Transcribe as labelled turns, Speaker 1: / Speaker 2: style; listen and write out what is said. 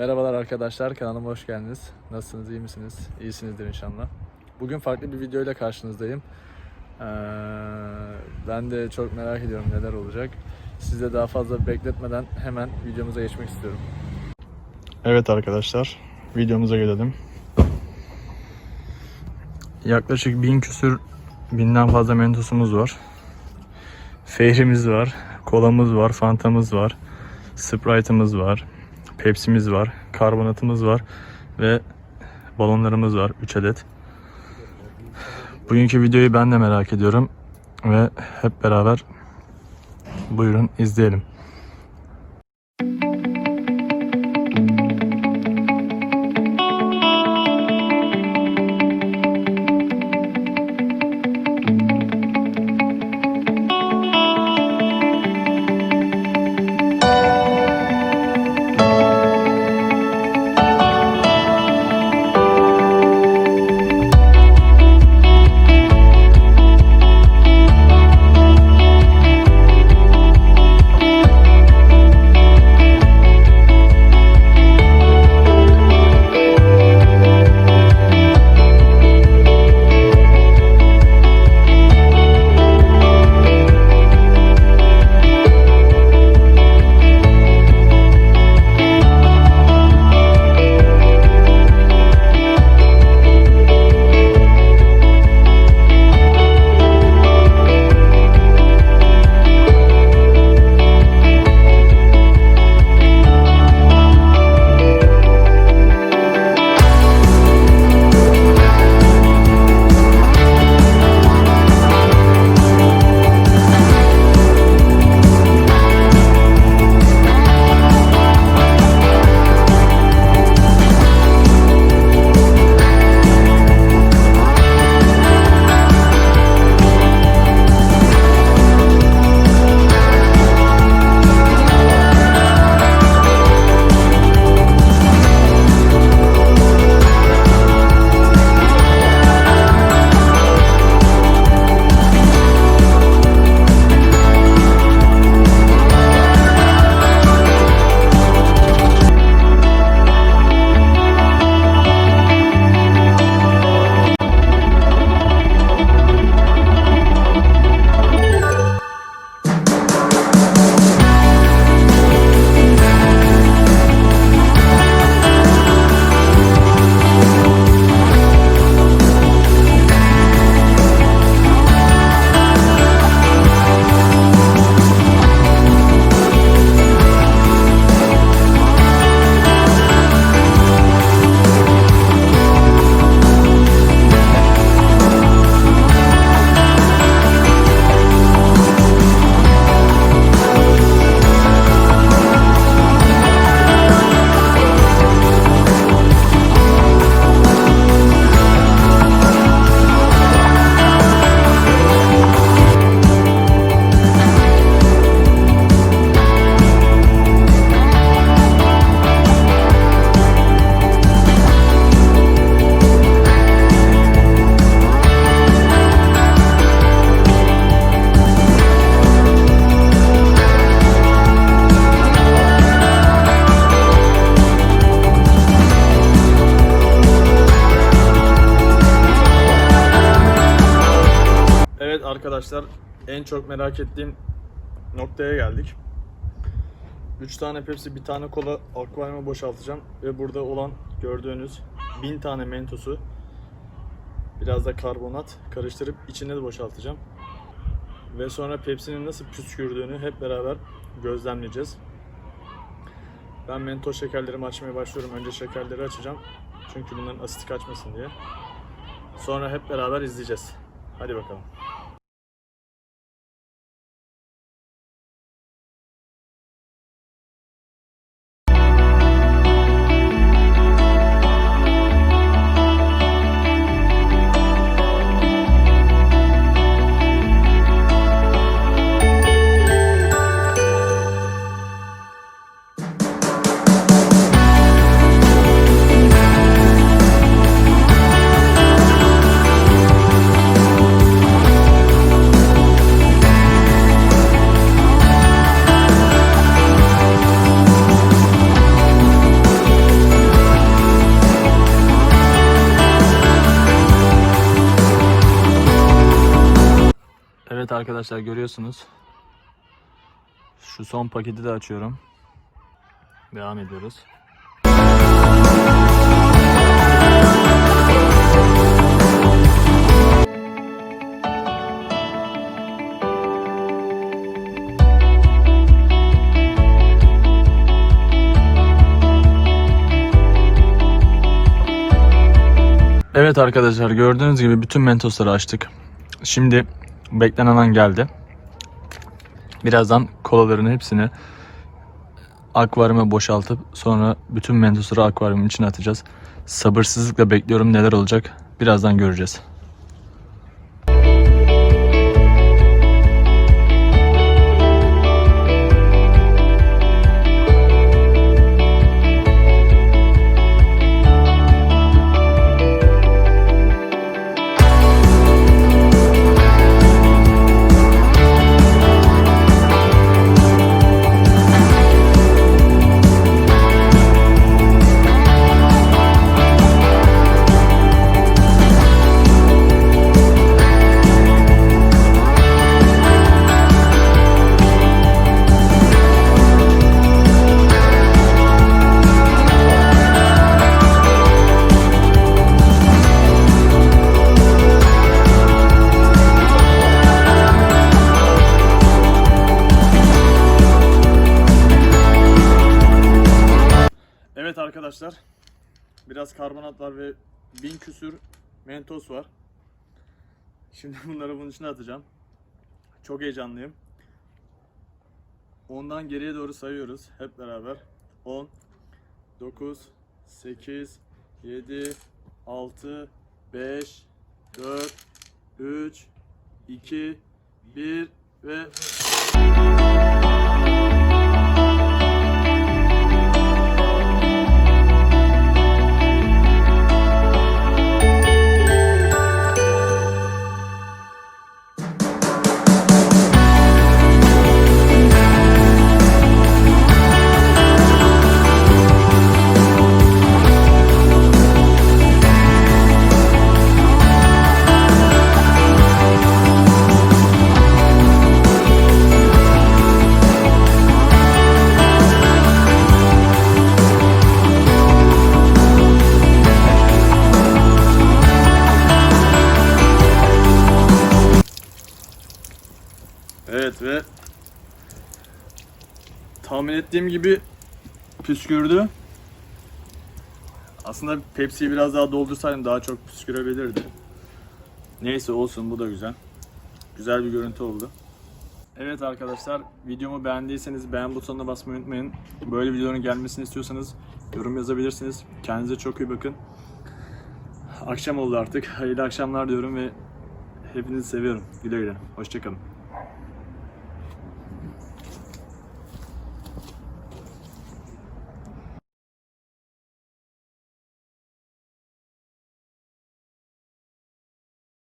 Speaker 1: Merhabalar arkadaşlar, kanalıma hoş geldiniz. Nasılsınız, iyi misiniz? İyisinizdir inşallah. Bugün farklı bir video ile karşınızdayım. Ee, ben de çok merak ediyorum neler olacak. Size daha fazla bekletmeden hemen videomuza geçmek istiyorum. Evet arkadaşlar, videomuza gelelim. Yaklaşık bin küsür, binden fazla mentosumuz var. Fehrimiz var, kolamız var, fantamız var, sprite'ımız var, Pepsi'miz var, karbonatımız var ve balonlarımız var 3 adet. Bugünkü videoyu ben de merak ediyorum ve hep beraber buyurun izleyelim. Arkadaşlar en çok merak ettiğim noktaya geldik. 3 tane Pepsi, bir tane kola akvaryuma boşaltacağım ve burada olan gördüğünüz 1000 tane mentosu biraz da karbonat karıştırıp içine de boşaltacağım. Ve sonra Pepsi'nin nasıl püskürdüğünü hep beraber gözlemleyeceğiz. Ben mentos şekerlerimi açmaya başlıyorum. Önce şekerleri açacağım. Çünkü bunların asiti kaçmasın diye. Sonra hep beraber izleyeceğiz. Hadi bakalım. Evet arkadaşlar görüyorsunuz. Şu son paketi de açıyorum. Devam ediyoruz. Evet arkadaşlar gördüğünüz gibi bütün mentosları açtık. Şimdi beklenen an geldi. Birazdan kolaların hepsini akvaryuma boşaltıp sonra bütün mentosları akvaryumun içine atacağız. Sabırsızlıkla bekliyorum neler olacak. Birazdan göreceğiz. Evet arkadaşlar. Biraz karbonat var ve bin küsür mentos var. Şimdi bunları bunun içine atacağım. Çok heyecanlıyım. Ondan geriye doğru sayıyoruz hep beraber. 10 9 8 7 6 5 4 3 2 1 ve Ve tahmin ettiğim gibi püskürdü. Aslında Pepsi'yi biraz daha doldursaydım daha çok püskürebilirdi. Neyse olsun bu da güzel. Güzel bir görüntü oldu. Evet arkadaşlar videomu beğendiyseniz beğen butonuna basmayı unutmayın. Böyle videoların gelmesini istiyorsanız yorum yazabilirsiniz. Kendinize çok iyi bakın. Akşam oldu artık. Hayırlı akşamlar diyorum ve hepinizi seviyorum. Güle güle. Hoşçakalın.